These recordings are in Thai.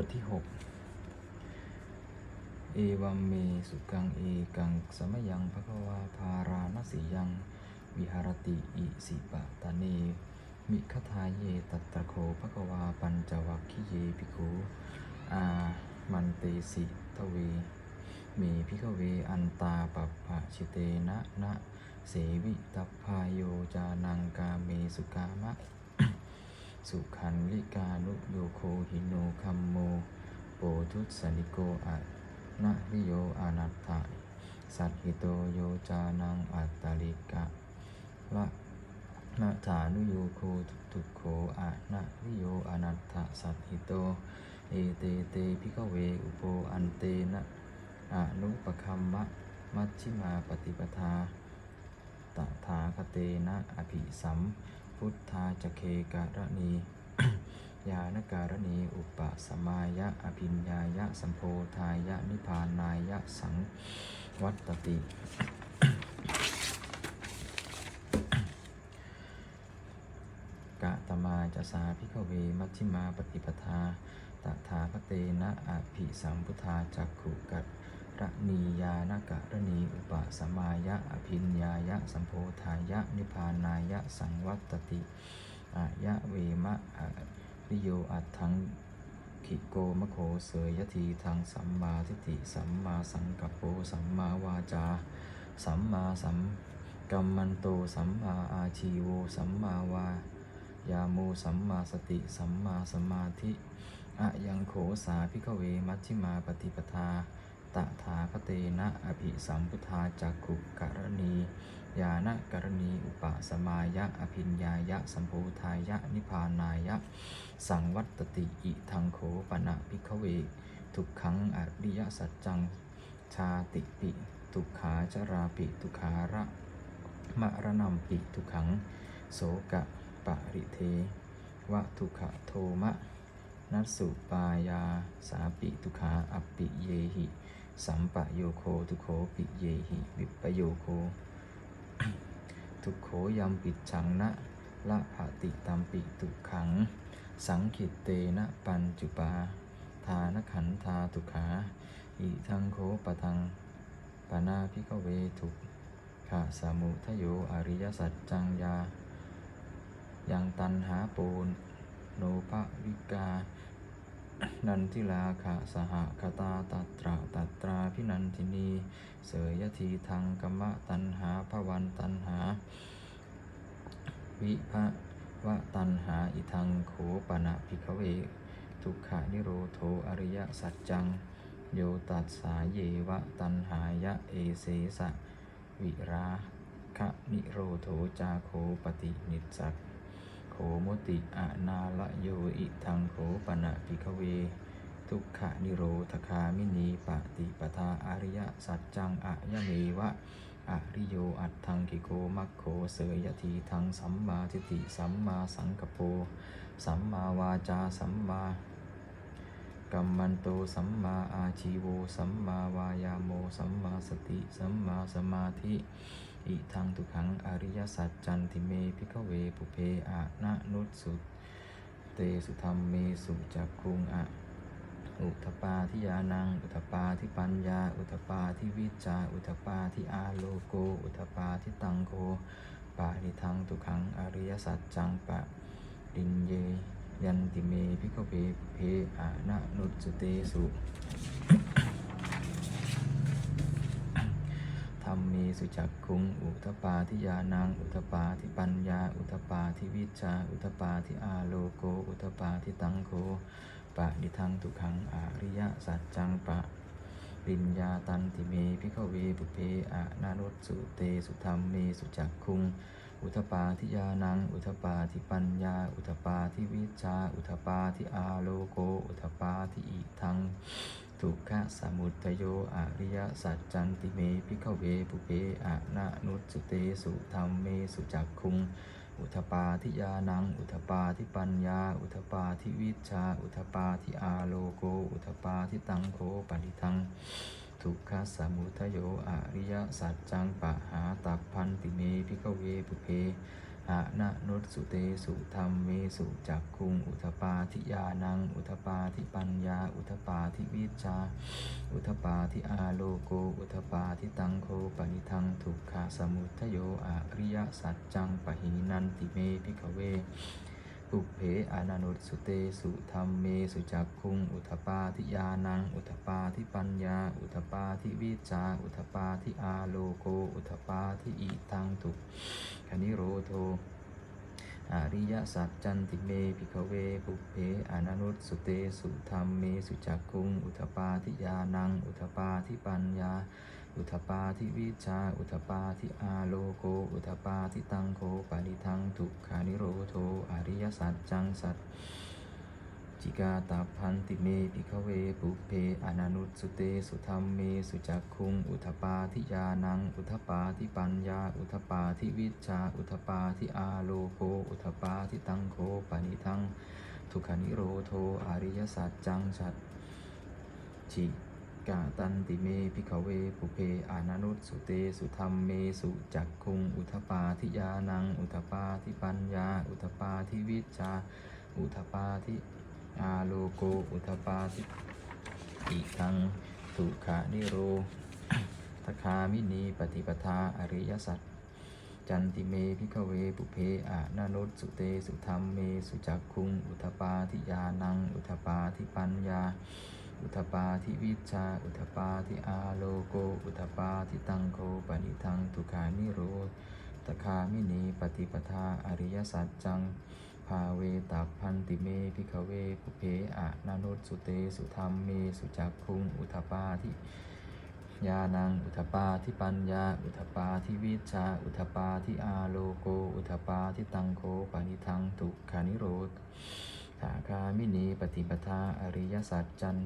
บทที่หกเอวัมเมสุกังเอกังสมยังภควาภาราณสียัง วิหารติอิสิปะตะเนมิคทาเยตัตตะโคภควาปัญจวัคคิเยภิกขุอามันเตสิทเวเมพิกเวอันตาปัปภะชิเตนะนะเสวิตัพพายโยจานังกาเมสุกามะ สุขันลิกานุโยโคหิโนคัมโมโปทุสนิโกอะนะวิโยอนัตถะสัตหิโตโยจานังอัตตลิกะละนะถานุโยโคทุกโขอะนะวิโยอนัตถะสัตหิโต เอเตเตพิกเวอุโปอันเตนะอนุปคัมมะมัชชิมาปฏิปทาตถาคเตนะอภิสัมพุทธา จเคการณี ยานการณี อุปสมายะ อภิญญายะ สัมโพธายะ นิพพานายะ สังวัตติ กะตมาจะสาพิกเว มัชฌิมาปฏิปทาตถาคเตนะอภิสัมพุทธาจักขุกัต ระนียานกะระนีอุปสมายะอภิญญายะสัมโพธายะนิพานายะสังวัตติอายะเวมะอะริโยอัตถังขิโกมะโคเสยทีทางสัมมาทิฏฐิสัมมาสังกัปโปสัมมาวาจา สัมมาสัมกัมมันโตสัมมาอาชีโวสัมมาวายาโมสัมมาสติสัมมาสมาธิอะยังโขสาพิกเวมัชฌิมาปฏิปทา ตถาคเตนะอภิสัมพุทธาจักขุกรณียานะกรณีอุปสมายะอภิญญายะสัมโพธายะนิพานายะ สังวัตติอิทังโขปนะพิกเวทุกขังอริยสัจจังชาติปิทุกขาจราปิทุกขาระมะระนำปิทุกขังโสกะปะริเทวะทุกขโทมะนัสสุปายาสาปิทุขาอปปิเยหิ สัมปะโยโคทุโขปิเยหิวิปโยโค ทุโขยมปิดชังนะละภะติตัมปิทุขัง สังขิตเตนะปัญจุปา ทานขันธาทุขา อิทังโคปะทังปนาพิกเวทุกขะสมุทโยอริยสัจจังยายังตันหาปูนโนภวิกา นันทิลาคะสหคตาตัตระตัตราพินันทินี เสยทีทางกรรมตันหาภวันตันหา วิภะวะตันหาอิทังโขปนะพิกเวทุกขานิโรโทอริยสัจจัง โยตัสสาเยวะตันหายะเอเสสะวิราคะนิโรโทจาโคปฏินิจจัก มุติอะนาละโยอิทังโขปนะพิกเว ทุกขนิโรธคามินีปฏิปทาอริยสัจจังอะยะเมวะอริโยอัตถังกิโกมัคโคเสยทีทังสัมมาทิฏฐิสัมมาสังกปโปสัมมาวาจาสัมมากัมมันโตสัมมาอาชีโว สัมมาวายาโม สัมมาสติ สัมมาสมาธิ อิทังทุกขังอริยสัจจันติเมพิกเวปุเพอะนะนุสุเตสุธรรมเมสุจักคุงอะอุทปาทิยานัง อุทปาทิปัญญา อุทปาทิวิจา อุทปาทิอาโลโก อุทปาทิตังโกปาริทังทุกขังอริยสัจจังปะรินเยยันติเมพิกเวเพอานะนุสุเตสุ ธ รรมเมสุจักคุง อุทปาทิยานัง อุทปาทิปัญญา อุทปาทิวิจาอุทปาทิอาโลโก อุทปาทิตังโกปะนิทังทุขังอริยสัจจังปะปิญญาตันติเมพิขเวปุเพอะนานุสุเตสุธรรมเมสุจักคุง อุทปาทิยานัง อุทปาทิปัญญา อุทปาทิวิชา อุทปาทิอาโลโก อุทปาทิอิทัง ทุกขะสมุทโยอริยสัจจันติเมพิขเวปุเพอะนานุสุเตสุธรรมเมสุจักคุง อุทปาทิยานัง อุทปาทิปัญญา อุทปาทิวิชา อุทปาทิอาโลโก อุทปาทิตังโคปนิทัง ทุกขสมุทโยอริยสัจจังปะหาตัพพันติเมพิกเวปุเพ อะนะนุสุเตสุธรรมเมสุจักคุง อุทปาทิยานัง อุทปาทิปัญญา อุทปาทิวิชา อุทปาทิอาโลโก อุทปาทิตังโคปนิทังทุกขะสมุทโยอริยสัจจังปะหินันติเมพิกเว ปุเพอานานุตสุเตสุธรรมเมสุจักคุง อุทปาทิยานัง อุทปาทิปัญญา อุทปาทิวิจา อุทปาทิอาโลโก อุทปาทิอิตังทุกขนิโรโทอริยสัจจันติเมพิกเวปุเพอานานุตสุเตสุธรรมเมสุจักคุง อุทปาทิยานัง อุทปาทิปัญญา อุทปาทิวิชา อุทปาทิอาโลโก อุทปาทิตังโคปานิทังทุกขานิโรโทอริยสัจจังสัจจิกาตาพันติเมพิกเวปุเพอนานุตสุเตสุธรรมเมสุจักคุง อุทปาทิยานัง อุทปาทิปัญญา อุทปาทิวิชา อุทปาทิอาโลโก อุทปาทิตังโคปานิทัง ทุกขานิโรโทอริยสัจจังสัจจิ กาตันติเมพิกเวปุเพอานานุตสุเตสุธรรมเมสุจักคุงอุทปาทิยานัง อุทปาทิปัญญา อุทปาทิวิชา อุทปาทิอาโลโกอุทปาทิอิทังสุขานิโรทคามินีปฏิปทาอริยสัจจันติเมพิกเวปุเพอานานุตสุเตสุธรรมเมสุจักคุง อุทปาทิยานัง อุทปาทิปัญญา อุทปาทิวิชา อุทปาทิอาโลโก อุทปาทิตังโคปนิทังทุขานิโรตคามินีปฏิปทาอริยสัจจังภาเวตัพพันติเมพิกเวปุเพอะนานุสุเตสุธรรมเมสุจักคุงอุทปาทิยานังอุทปาทิปัญญา อุทปาทิวิชา อุทปาทิอาโลโก อุทปาทิตังโคปานิทังทุขานิโรธถาคามินีปฏิปทาอริยสัจจัน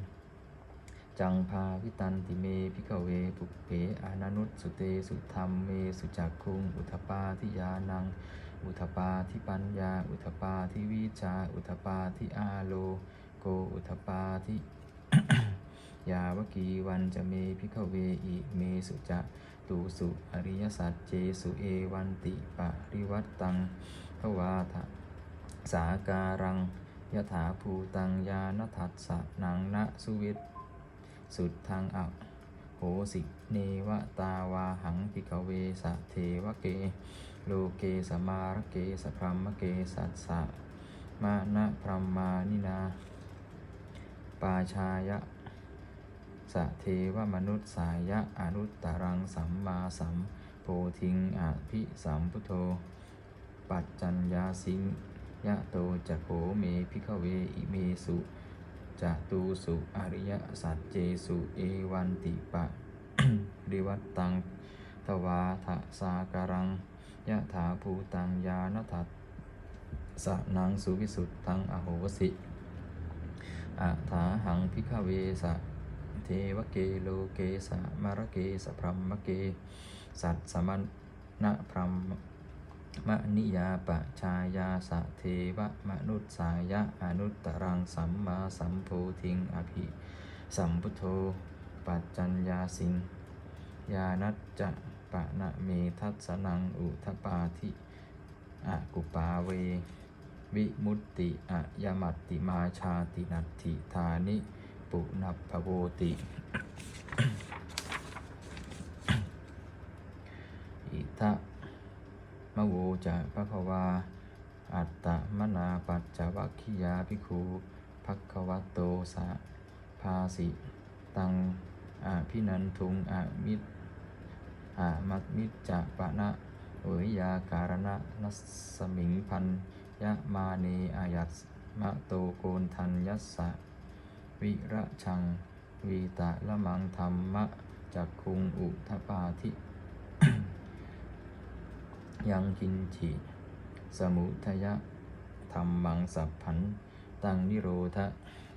จังพาวิตันติเมพิกเวปุเพอานานุสุเตสุธรรมเมสุจักคุงอุทปาทิยานัง อุทปาทิปัญญา อุทปาทิวิชา อุทปาทิอาโลโกอุทปาทิยาวกีวันจะเมพิกเวอิเมสุจะตูสุอริยสัจเจสุเอวันติปะริวัตตังภวาทะสาการังยถาภูตังยานทัสสะนังนะสุวิต สุดทางอัโหสิเนวตาวาหังปิกเวสะเทวเก โลเกสมารเกสพรมเกสัสสะมานะพรหมานินา ปาชายะสะเทวมนุษย์สายะอนุตตรังสัมมาสัมโพธิงอภิสัมพุทโธปัจจัญญาสิงยะโตจะโขเมพิกเวอิเมสุ จตูสุอริยสัจเจสุเอวันติปะริวัตตังทวาทะสาการังยะถาภูตังยานทัสสะนังสุวิสุทธังอโหสิอะถาหังพิกเวสะเทวเกโลเกสะมารเกสะพรหมเก สัตสมันนะพรหม มนิยาปะชายาสะเทวมนุษสายะอนุตตรังสัมมาสัมโพธิงอภิสัมพุทโธปัจจัญญาสิงยานัจจะปะนะเมทัสนังอุทปาทิอกุปาเว วิมุตติอะยมัตติมาชาตินัตถิธานิ ปุนัพพโวติอิทะ มะโวจะภะคะวา อัตตมนาปัจจวัคคิยาภิกขุภักวัตโตสะภาสิ ตังอาพินันทุงอมิตอามัตมิจจะปะนะเวยาการณะนัสสมิงพันยะมาเนอายัสมะโตโกนทันยัสสะ วิระชัง วีตะละมังธรรมะจักคุงอุทปาทิ ยังกินจิสมุทยะธรรมังสัพพันตังนิโรธ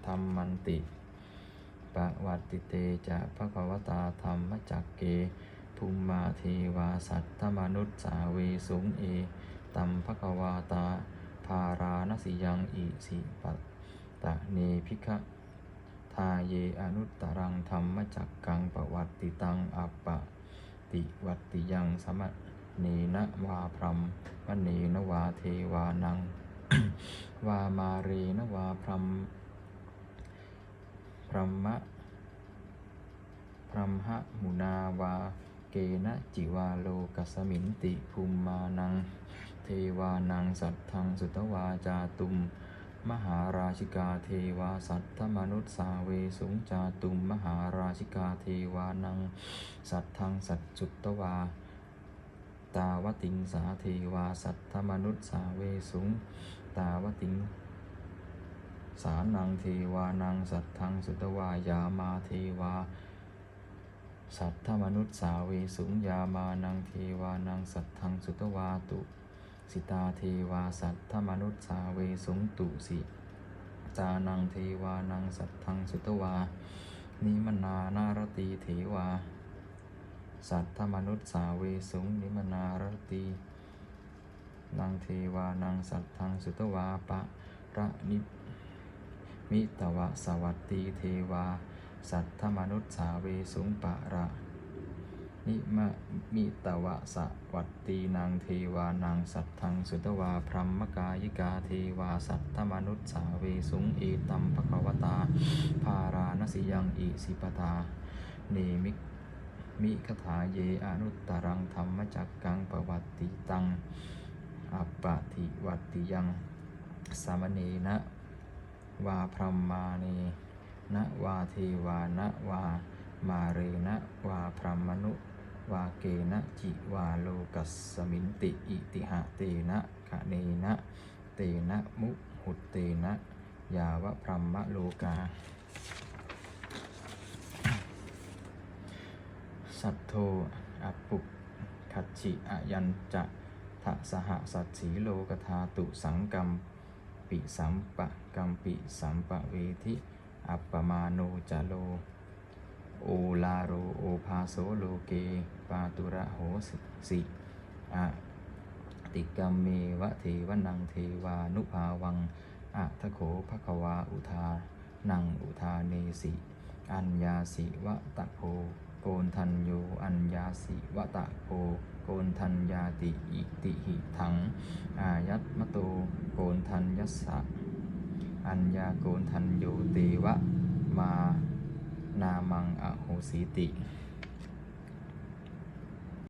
ธรรมันติปะวัติเตจะภควตาธรรมจักเกภูมมาเทวาสัตตมนุษย์สาเวสุงเอตัมภควาตาภาราณสิยังอิสิปัตตะเนพิกะทาเยอนุตตรังธรรมจักกังปวัตติตังอัปปะติวัตติยังสมะ นนวาพรมมณีนวาเทวานัง วามาเรนวาพรมพรหมะพรหมหมุนาวา เกนะจิวาโลกัสมินติภูมมานัง เทวานังสัทธังสุตวาจาตุม มหาราชิกาเทวาสัทธมนุษสาเวสุงจาตุม มหาราชิกาเทวานัง สัทธังสัจจุตวา ตาวติงสาเทวาสัทธมนุษย์สาเวสุง ตาวติงสานังเทวานังสัทธังสุตวายามาเทวา สัทธมนุษย์สาเวสุงยามานังเทวานังสัทธังสุตวาตุ สิตาเทวาสัทธมนุษย์สาเวสุงตุสิตานังเทวานังสัทธังสุตวานิมนา นารตีเทวา สัทธมนุษย์สาเวสุงนิมนารตีนังเทวานังสัตทังสุตวาปะระนิมิตวะสวัตตีเทวา สัทธมนุษย์สาเวสุงปะระนิมะมิตวะสวัตตีนางเทวานังสัตทังสุตวาพรหมกายิกาเทวาสัทธมนุษย์สาเวสุงเอตัมภควตา ภาราณสิยังอิสิปตา เนมิ มิคถาเยอนุตตรังธรรมจักกังปวัตติตังอัปปะทิวัตติยังสามเณนะวาพรหมาเนนะวาเทวานะวามาเรนะวาพรหมนุวาเกนะจิวาโลกัสมินติอิติหะเตนะคะเนนะเตนะมุหุตเตนะยาวะพรหมโลกา สัทโทอปุกขัดฉิอายัญจะทะสหสัตสีโลกธาตุสังกัมปิสัมปะกัมปิสัมปะเวทิอัปปมาโนจะโล โอลาโรโอภาโสโลเก ปาตุระโหสิอะติกัมเมวะเทวนังเทวานุภาวังอะทะโขภควาอุทานังอุทาเนสิ อัญญาสิวะตะโพ กนทันโยอัญญาสิวะตะโกโกนทัญญาติอิติหิถังอายัตมะโตโกนทัญยัสสะอัญญาโกนทันโยเตวะมานามังอโหสีติ